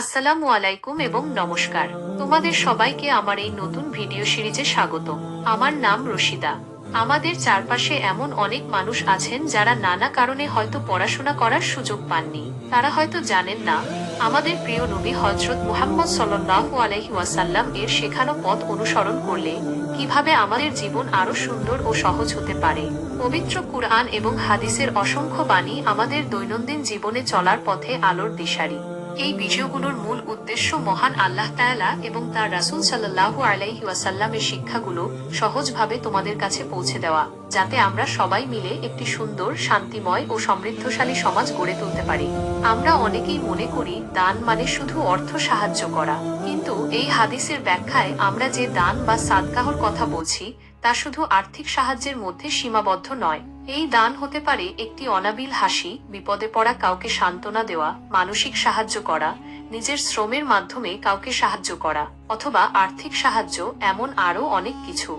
আসসালামু আলাইকুম এবং নমস্কার। তোমাদের সবাইকে আমার এই নতুন ভিডিও সিরিজে স্বাগত। আমার নাম রশিদা। আমাদের চারপাশে এমন অনেক মানুষ আছেন যারা নানা কারণে হয়তো পড়াশোনা করার সুযোগ পাননি। তারা হয়তো জানেন না, আমাদের প্রিয় নবী হজরত মুহাম্মদ সাল্লাল্লাহু আলাইহি ওয়াসাল্লাম এর শেখানো পথ অনুসরণ করলে কীভাবে আমাদের জীবন আরও সুন্দর ও সহজ হতে পারে। পবিত্র কুরআন এবং হাদিসের অসংখ্য বাণী আমাদের দৈনন্দিন জীবনে চলার পথে আলোর দিশারি। এই ভিডিওগুলোর মূল উদ্দেশ্য মহান আল্লাহ তাআলা এবং তার রাসূল সাল্লাল্লাহু আলাইহি শিক্ষাগুলো সহজভাবে তোমাদের কাছে পৌঁছে দেওয়া, যাতে আমরা সবাই মিলে একটি সুন্দর, শান্তিময় ও সমৃদ্ধশালী সমাজ গড়ে তুলতে পারি। আমরা অনেকেই মনে করি দান মানে শুধু অর্থ সাহায্য করা, কিন্তু এই হাদিসের ব্যাখ্যায় আমরা যে দান বা সাদকাহর কথা বলছি তা শুধু আর্থিক সাহায্যের মধ্যে সীমাবদ্ধ নয়। এই দান হতে পারে একটি অনাবিল হাসি, বিপদে পড়া কাউকে সান্ত্বনা দেওয়া, মানসিক সাহায্য করা, নিজের শ্রমের মাধ্যমে কাউকে সাহায্য করা, অথবা আর্থিক সাহায্য, এমন আরও অনেক কিছু।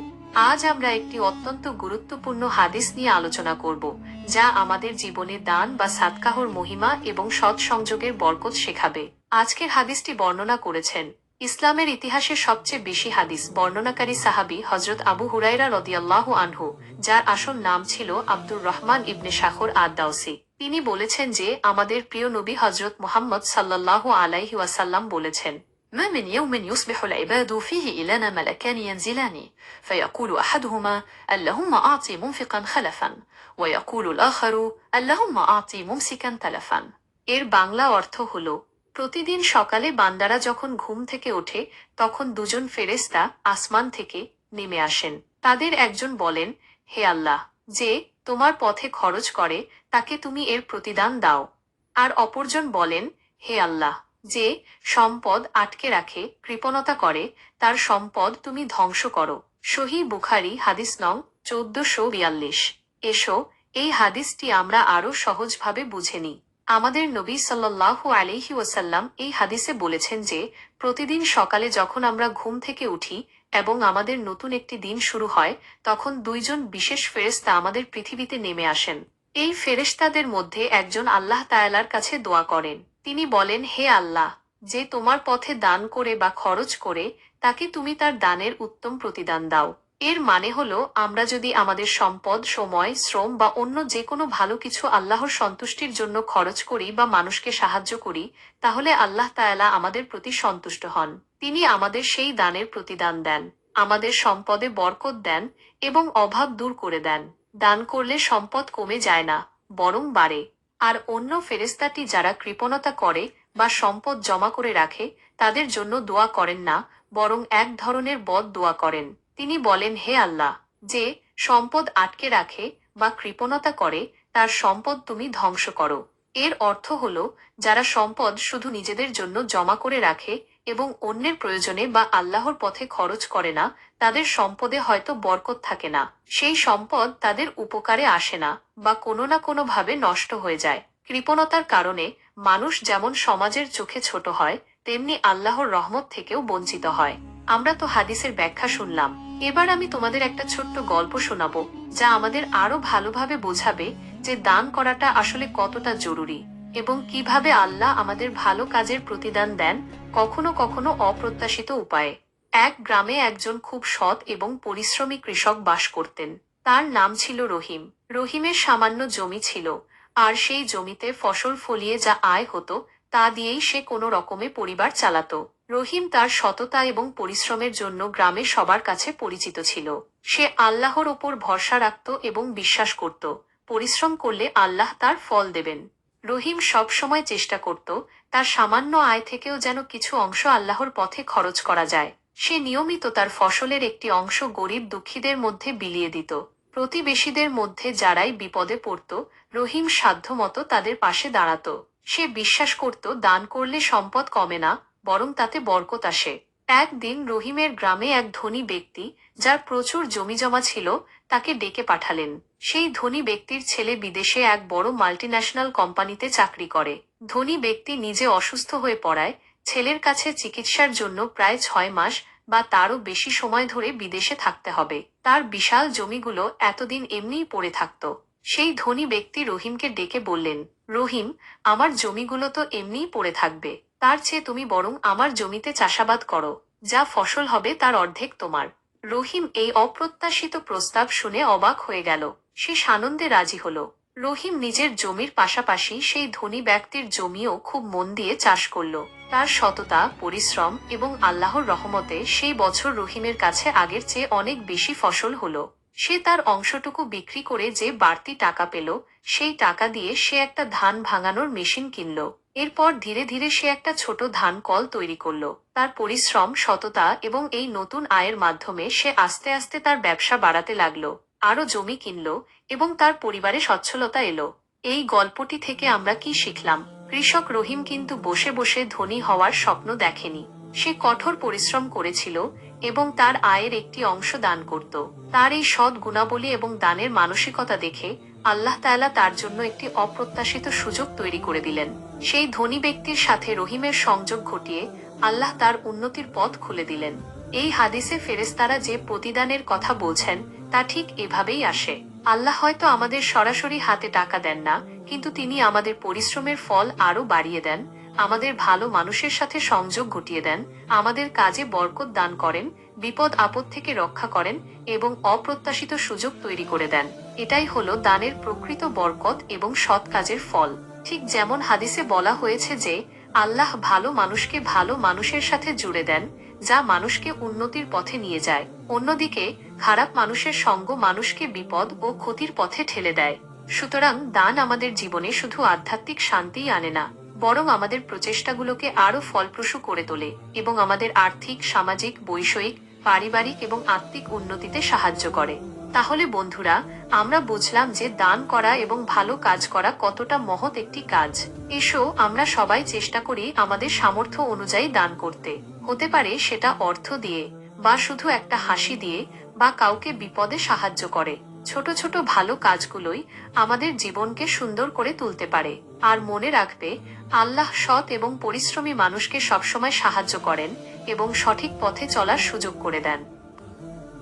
আজ আমরা একটি অত্যন্ত গুরুত্বপূর্ণ হাদিস নিয়ে আলোচনা করব, যা আমাদের জীবনে দান বা সাতকাহর মহিমা এবং সৎ সংযোগের বরকত শেখাবে। আজকের হাদিসটি বর্ণনা করেছেন ইসলামের ইতিহাসে সবচেয়ে বেশি হাদিস বর্ণনাকারী সাহাবি হজরত আবু হুরাইরা রদিয়াল্লাহু আনহু যার আসল নাম ছিল আব্দুর রহমান ইবনে শাখর আদ দাউসি তিনি বলেছেন যে আমাদের প্রিয় নবী হজরত মুহাম্মদ সাল্লাল্লাহু আলাইহি ওয়াসাল্লাম বলেছেন ما من يوم يصبح العباد فيه إلينا ملكان ينزلان فيقول أحدهما اللهم أعطي منفقا خلفا ويقول الآخر اللهم أعطي ممسكا تلفا এর বাংলা অর্থ হল প্রতিদিন সকালে বান্দারা যখন ঘুম থেকে ওঠে, তখন দুজন ফেরেস্তা আসমান থেকে নেমে আসেন। তাদের একজন বলেন, হে আল্লাহ, যে তোমার পথে খরচ করে, তাকে তুমি এর প্রতিদান দাও। আর অপরজন বলেন, হে আল্লাহ, যে সম্পদ আটকে রাখে, কৃপণতা করে, তার সম্পদ তুমি ধ্বংস করো। সহি বুখারি হাদিস নং চোদ্দশো বিয়াল্লিশ। এসো, এই হাদিসটি আমরা আরও সহজভাবে বুঝে নিই। আমাদের নবী সাল্লাল্লাহু আলাইহি ওয়াসাল্লাম এই হাদিসে বলেছেন যে, প্রতিদিন সকালে যখন আমরা ঘুম থেকে উঠি এবং আমাদের নতুন একটি দিন শুরু হয়, তখন দুইজন বিশেষ ফেরেশতা আমাদের পৃথিবীতে নেমে আসেন। এই ফেরেশতাদের মধ্যে একজন আল্লাহ তায়ালার কাছে দোয়া করেন। তিনি বলেন, হে আল্লাহ, যে তোমার পথে দান করে বা খরচ করে, তাকে তুমি তার দানের উত্তম প্রতিদান দাও। এর মানে হল, আমরা যদি আমাদের সম্পদ, সময়, শ্রম বা অন্য যে কোনো ভালো কিছু আল্লাহর সন্তুষ্টির জন্য খরচ করি বা মানুষকে সাহায্য করি, তাহলে আল্লাহ তায়ালা আমাদের প্রতি সন্তুষ্ট হন। তিনি আমাদের সেই দানের প্রতিদান দেন, আমাদের সম্পদে বরকত দেন এবং অভাব দূর করে দেন। দান করলে সম্পদ কমে যায় না, বরং বাড়ে। আর অন্য ফেরেস্তাটি যারা কৃপণতা করে বা সম্পদ জমা করে রাখে, তাদের জন্য দোয়া করেন না, বরং এক ধরনের বদ দোয়া করেন। তিনি বলেন, হে আল্লাহ, যে সম্পদ আটকে রাখে বা কৃপণতা করে, তার সম্পদ তুমি ধ্বংস করো। এর অর্থ হল, যারা সম্পদ শুধু নিজেদের জন্য জমা করে রাখে এবং অন্যের প্রয়োজনে বা আল্লাহর পথে খরচ করে না, তাদের সম্পদে হয়তো বরকত থাকে না। সেই সম্পদ তাদের উপকারে আসে না বা কোনো না কোনো ভাবে নষ্ট হয়ে যায়। কৃপণতার কারণে মানুষ যেমন সমাজের চোখে ছোট হয়, তেমনি আল্লাহর রহমত থেকেও বঞ্চিত হয়। আমরা তো হাদিসের ব্যাখ্যা শুনলাম। এবার আমি তোমাদের একটা ছোট্ট গল্প শোনাবো, যা আমাদের আরও ভালোভাবে বোঝাবে যে দান করাটা আসলে কতটা জরুরি এবং কীভাবে আল্লাহ আমাদের ভালো কাজের প্রতিদান দেন কখনো কখনো অপ্রত্যাশিত উপায়ে। এক গ্রামে একজন খুব সৎ এবং পরিশ্রমী কৃষক বাস করতেন। তার নাম ছিল রহিম। রহিমের সামান্য জমি ছিল, আর সেই জমিতে ফসল ফলিয়ে যা আয় হতো, তা দিয়েই সে কোনো রকমে পরিবার চালাতো। রহিম তার সততা এবং পরিশ্রমের জন্য গ্রামে সবার কাছে পরিচিত ছিল। সে আল্লাহর ওপর ভরসা রাখত এবং বিশ্বাস করত। পরিশ্রম করলে আল্লাহ তার ফল দেবেন। রহিম সব সময় চেষ্টা করত, তার সামান্য আয় থেকেও যেন কিছু অংশ আল্লাহর পথে খরচ করা যায়। সে নিয়মিত তার ফসলের একটি অংশ গরিব দুঃখীদের মধ্যে বিলিয়ে দিত। প্রতিবেশীদের মধ্যে যারাই বিপদে পড়ত, রহিম সাধ্যমতো তাদের পাশে দাঁড়াত। সে বিশ্বাস করত, দান করলে সম্পদ কমে না বরং তাতে বরকত আসে। একদিন রহিমের গ্রামে এক ধনী ব্যক্তি, যার প্রচুর জমিজমা ছিল, তাকে ডেকে পাঠালেন। সেই ধনী ব্যক্তির ছেলে বিদেশে এক বড় মাল্টিন্যাশনাল কোম্পানিতে চাকরি করে। ধনী ব্যক্তি নিজে অসুস্থ হয়ে পড়ায়, ছেলের কাছে চিকিৎসার জন্য প্রায় ছয় মাস বা তারও বেশি সময় ধরে বিদেশে থাকতে হবে। তার বিশাল জমিগুলো এতদিন এমনিই পড়ে থাকত। সেই ধনী ব্যক্তি রহিমকে ডেকে বললেন, রহিম, আমার জমিগুলো তো এমনিই পড়ে থাকবে। তার চেয়ে তুমি বরং আমার জমিতে চাষাবাদ করো, যা ফসল হবে তার অর্ধেক তোমার। রহিম এই অপ্রত্যাশিত প্রস্তাব শুনে অবাক হয়ে গেল। সে সানন্দে রাজি হল। রহিম নিজের জমির পাশাপাশি সেই ধনী ব্যক্তির জমিও খুব মন দিয়ে চাষ করল। তার সততা, পরিশ্রম এবং আল্লাহর রহমতে সেই বছর রহিমের কাছে আগের চেয়ে অনেক বেশি ফসল হলো। সে তার অংশটুকু বিক্রি করে যে বাড়তি টাকা পেল, সেই টাকা দিয়ে সে একটা ধান ভাঙানোর মেশিন কিনল। এরপর ধীরে ধীরে সে একটা ছোট ধান কল তৈরি করল। তার পরিশ্রম, সততা এবং এই নতুন আয়ের মাধ্যমে সে আস্তে আস্তে তার ব্যবসা বাড়াতে লাগল আরও জমি কিনলো এবং তার পরিবারে সচ্ছলতা এলো। এই গল্পটি থেকে আমরা কি শিখলাম? কৃষক রহিম কিন্তু বসে বসে ধনী হওয়ার স্বপ্ন দেখেনি। সে কঠোর পরিশ্রম করেছিল এবং তার আয়ের একটি অংশ দান করত। তার এই সৎ গুণাবলী এবং দানের মানসিকতা দেখে আল্লাহ তালা তার জন্য একটি অপ্রত্যাশিত সুযোগ তৈরি করে দিলেন। সেই ধনী ব্যক্তির সাথে রহিমের সংযোগ ঘটিয়ে আল্লাহ তার উন্নতির পথ খুলে দিলেন। এই হাদিসে ফেরেস্তারা যে প্রতিদানের কথা বলছেন, তা ঠিক এভাবেই আসে। আল্লাহ হয়তো আমাদের সরাসরি হাতে টাকা দেন না, কিন্তু তিনি আমাদের পরিশ্রমের ফল আরও বাড়িয়ে দেন। আমাদের ভালো মানুষের সাথে সংযোগ ঘটিয়ে দেন, আমাদের কাজে বরকত দান করেন, বিপদ আপদ থেকে রক্ষা করেন এবং অপ্রত্যাশিত সুযোগ তৈরি করে দেন। এটাই হলো দানের প্রকৃত বরকত এবং সৎ কাজের ফল। ঠিক যেমন হাদিসে বলা হয়েছে যে, আল্লাহ ভালো মানুষকে ভালো মানুষের সাথে জুড়ে দেন, যা মানুষকে উন্নতির পথে নিয়ে যায়। অন্যদিকে, খারাপ মানুষের সঙ্গ মানুষকে বিপদ ও ক্ষতির পথে ঠেলে দেয়। সুতরাং দান আমাদের জীবনে শুধু আধ্যাত্মিক শান্তিই আনে না বরং আমাদের প্রচেষ্টাগুলোকে আরও ফলপ্রসূ করে তোলে এবং আমাদের আর্থিক, সামাজিক, বৈষয়িক, পারিবারিক এবং আত্মিক উন্নতিতে সাহায্য করে। তাহলে বন্ধুরা, আমরা বুঝলাম যে দান করা এবং ভালো কাজ করা কতটা মহৎ একটি কাজ। এসো, আমরা সবাই চেষ্টা করি আমাদের সামর্থ্য অনুযায়ী দান করতে। হতে পারে সেটা অর্থ দিয়ে, বা শুধু একটা হাসি দিয়ে, বা কাউকে বিপদে সাহায্য করে। ছোট ছোট ভালো কাজগুলোই আমাদের জীবনকে সুন্দর করে তুলতে পারে। আর মনে রাখবে, আল্লাহ সৎ এবং পরিশ্রমী মানুষকে সবসময় সাহায্য করেন এবং সঠিক পথে চলার সুযোগ করে দেন।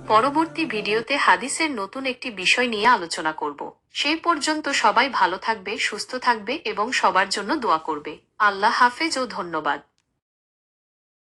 পরবর্তী ভিডিওতে হাদিসের নতুন একটি বিষয় নিয়ে আলোচনা করব। সেই পর্যন্ত সবাই ভালো থাকবে, সুস্থ থাকবে এবং সবার জন্য দোয়া করবে। আল্লাহ হাফেজ ও ধন্যবাদ।